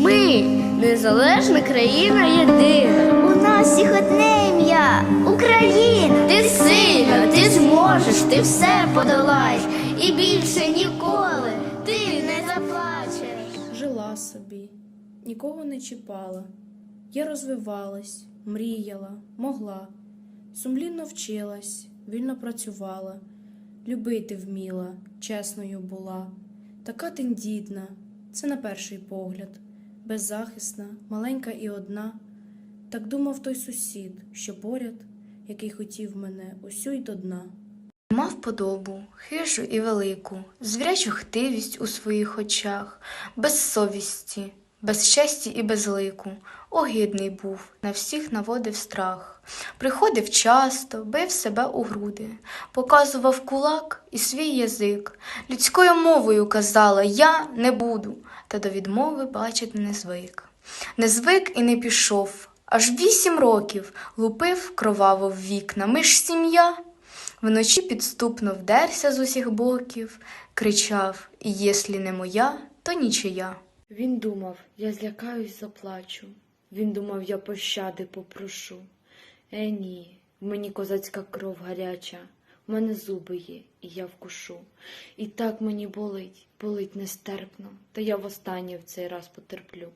Ми незалежна країна єдина. У нас всіх одне ім'я Україна. Ти сильна, ти зможеш, ти все подолаєш. І більше ніколи ти не заплачеш. Жила собі, нікого не чіпала. Я розвивалась, мріяла, могла, сумлінно вчилась, вільно працювала, любити вміла, чесною була, така тендітна, це на перший погляд, беззахисна, маленька і одна. Так думав той сусід, що поряд, який хотів мене усю й до дна. Мав подобу, хижу і велику, звірячу хтивість у своїх очах, без совісті, без щастя і без лику. Огидний був, на всіх наводив страх. Приходив часто, бив себе у груди, показував кулак і свій язик. Людською мовою казала Я не буду, та до відмови бачить не звик. Не звик і не пішов. Аж вісім років лупив кроваво в вікна. Ми ж сім'я. Вночі підступно вдерся з усіх боків, кричав єслі не моя, то нічия. Він думав, я злякаюсь, заплачу. Він думав, я пощади попрошу. Е, ні, мені козацька кров гаряча, в мене зуби є, і я вкушу. І так мені болить, болить нестерпно, та я востаннє в цей раз потерплю,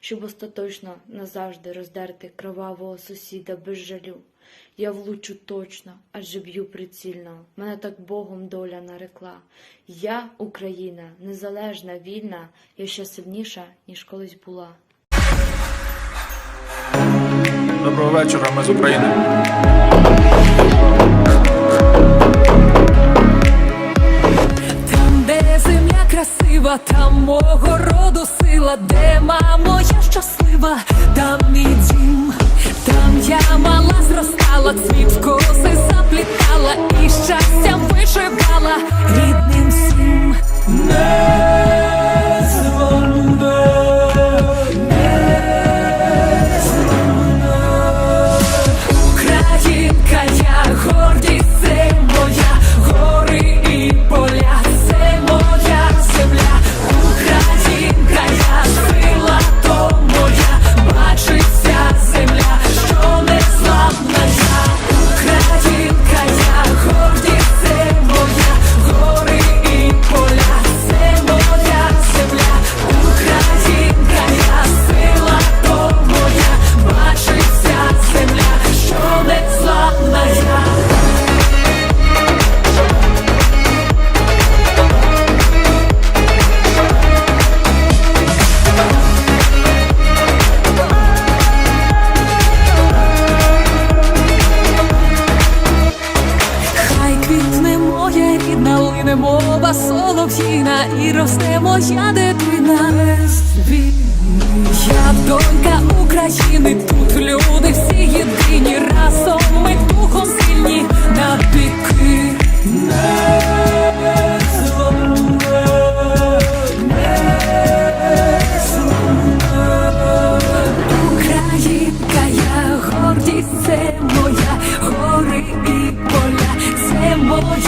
щоб остаточно назавжди роздерти кровавого сусіда без жалю. Я влучу точно, адже б'ю прицільно. Мене так Богом доля нарекла. Я, Україна, незалежна, вільна, я ще сильніша, ніж колись була. Доброго вечора, ми з України. Там, де земля красива, там мого роду сила, де мамо я щаслива, там мій дім, там я мала зростала, цвіт мова солов'їна і росте моя дитина. Я донька України, тут люди всі єдині. Разом ми духом сильні напіки. Українка, я гордість, це моя, гори і поля, це моя.